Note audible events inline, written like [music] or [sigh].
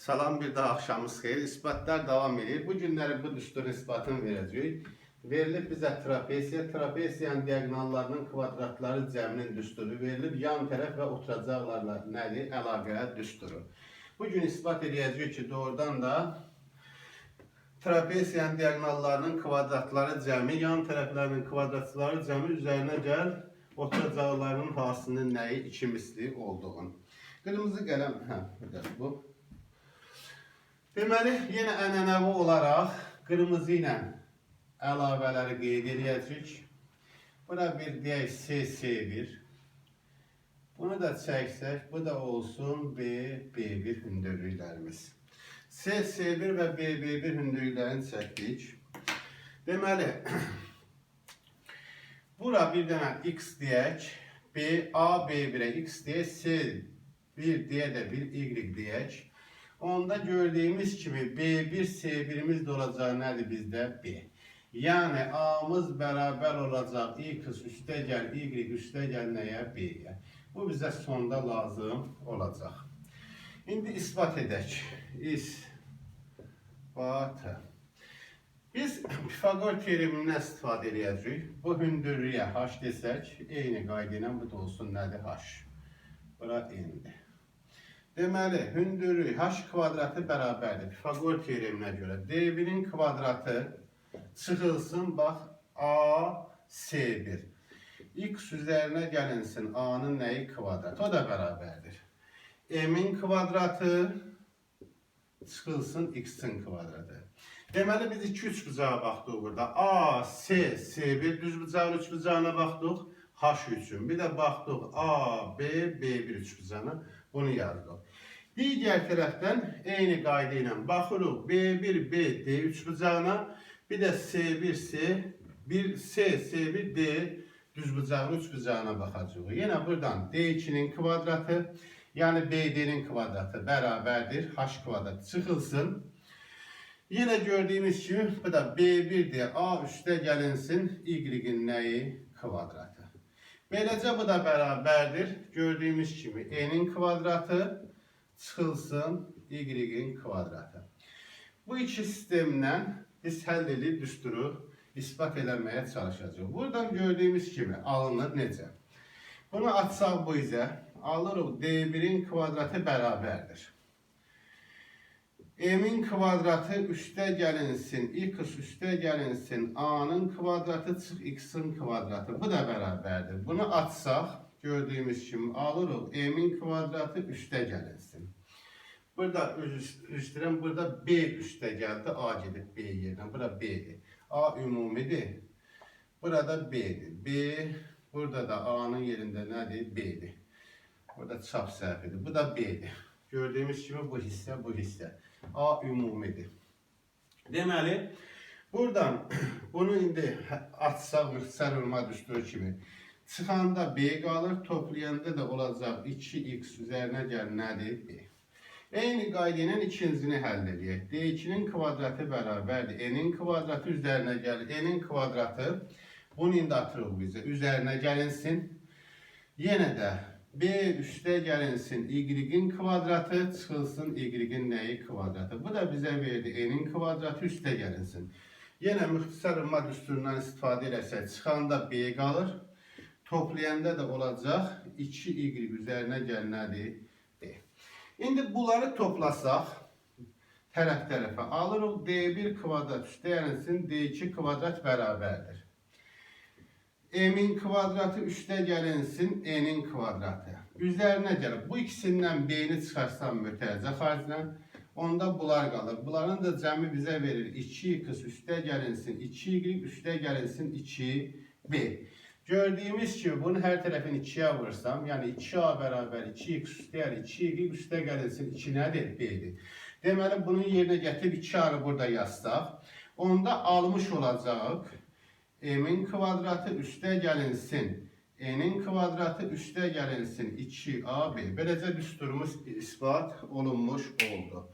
Salam bir daha axşamınız xeyir. İsbatlar devam edir. Bu günləri bu düsturun isbatını verəcəyik. Verilib bizə trapesiya, trapesiyanın diagonallarının kvadratları cəminin düsturu verilib. Yan tərəf və oturacaqlarla nədir? Əlaqə düsturu. Bu gün isbat edəcəyik ki, doğrudan da trapesiyanın diagonallarının kvadratları cəmi, yan tərəflərinin kvadratları cəmi üzərinə gəl oturacaqlarının hasının nəyi iki misli olduğunu. Qırmızı qələm, hə, bu. Deməli, yenə ənənəvi olaraq qırmızı ilə əlavələri qeyd edəcəyik. Buna bir deyək CC1. Bunu da çəksək, bu da olsun B, B1 hündürlüklərimiz. CC1 və BB1 hündürlüklərini çəkdik. Deməli, [clears throat] bura bir dənə X deyək, B, A, B1'ə X deyək, C1 deyə də bir Y deyək. Onda gördüğümüz kimi B1, C1'imiz de olacaq nədir bizdə? B. Yəni A'mız bərabər olacaq X üstə gəl, Y üstə gəl nəyə? B-yə. Bu bizə sonda lazım olacaq. İndi isbat edək. İsbat. Biz Pifagor teoremindən istifadə edəcəyik. Bu hündürlüyə h desək, eyni qayda ilə bu da olsun nədir? h. Bura n-dir. Deməli, hündürlük h kvadratı bərabərdir. Pifagor teoreminə görə D1-in kvadratı çıxılsın, bax, A, C1. X üzərinə gəlinsin, A-nın nəyi kvadratı? O da bərabərdir. M-in kvadratı çıxılsın, X-in kvadratı. Deməli, biz iki üç bucağa baxdıq burada. A, C, C1 düz bucağın üç bucağına baxdıq. H üçün. Bir də baxdıq A, B, B1 üç bucağına. Bunu yazdıq. Digər tərəfdən eyni qayda ilə baxırıq B1, B, D3 bucağına, bir də C1, C, 1, C, C1, D düz bucağın üç bucağına baxacağıq. Yenə buradan D2-nin kvadratı, yəni BD-nin kvadratı bərabərdir. H kvadrat çıxılsın. Yenə gördüyümüz kimi bu da B1-dir. A üstə gəlinsin Y-in nəyi? Kvadratı. Beləcə bu da bərabərdir. Gördüyümüz kimi N'in kvadratı çıxılsın Y-in kvadratı. Bu iki sistemlə biz həll edib düsturu ispat eləməyə çalışacağıq. Buradan gördüyümüz kimi alınır necə? Bunu açsaq bu izə alırıq D1-in kvadratı bərabərdir. M'in kvadratı üstə gəlinsin, x üstə gəlinsin, a-nın kvadratı çıx x-in kvadratı. Bu da bərabərdir. Bunu açsaq, gördüyümüz kimi alırıq. M'in kvadratı üstə gəlinsin. Burada üstürəm, burada B üstə gəldi, A gedib B yerinə. Bura B-dir. A ümumidir. Burada B-dir. B, burada da A-nın yerində nədir? B-dir. Burada çap səhvidir. Bu da B-dir. Gördüyümüz kimi bu hissə, bu hissə. A ümumidir. Deməli, buradan [clears throat] bunu indi açsaq müxtəsər olma düsturu kimi çıxanda B qalır, toplayanda da olacaq 2x üzərinə gəl nədir? B. Eyni qayda ilə ikincini həll edək. D2-nin kvadratı bərabərdir. N-in kvadratı üzərinə gəl. N-in kvadratı bunu indi atırıq bizə. Üzərinə gəlinsin. Yenə də B üstə gəlinsin y-in kvadratı, çıxılsın y-in nəyi kvadratı. Bu da bizə verdi n-in kvadratı üstə gəlinsin. Yenə müxtəsər ümma düsturundan istifadə eləsək, çıxanda b qalır. Toplayanda da olacaq 2y üzərinə gəl nədir? b. İndi bunları toplasaq, tərəf-tərəfə alırıq. d1 kvadrat üstə gəlinsin, d2 kvadrat bərabərdir. M'in kvadratı üstə gəlinsin, N'in kvadratı. Üzərinə gəlib. Bu ikisindən B'ni çıxarsam mütərizə xariclə, onda bunlar qalır. Bunların da cəmi bizə verir. 2x üstə gəlinsin, 2y üstə gəlinsin, 2b. Gördüyümüz kimi bunu hər tərəfini 2-yə vursam, yəni 2a bərabər 2x üstə 2y üstə gəlinsin, 2 nədir? B-dir. Deməli, bunun yerinə gətirib 2 arı burada yazsaq, onda almış olacaq m'in kvadratı üstə gəlinsin. n'in kvadratı üstə gəlinsin 2ab. Beləcə düsturumuz isbat olunmuş oldu.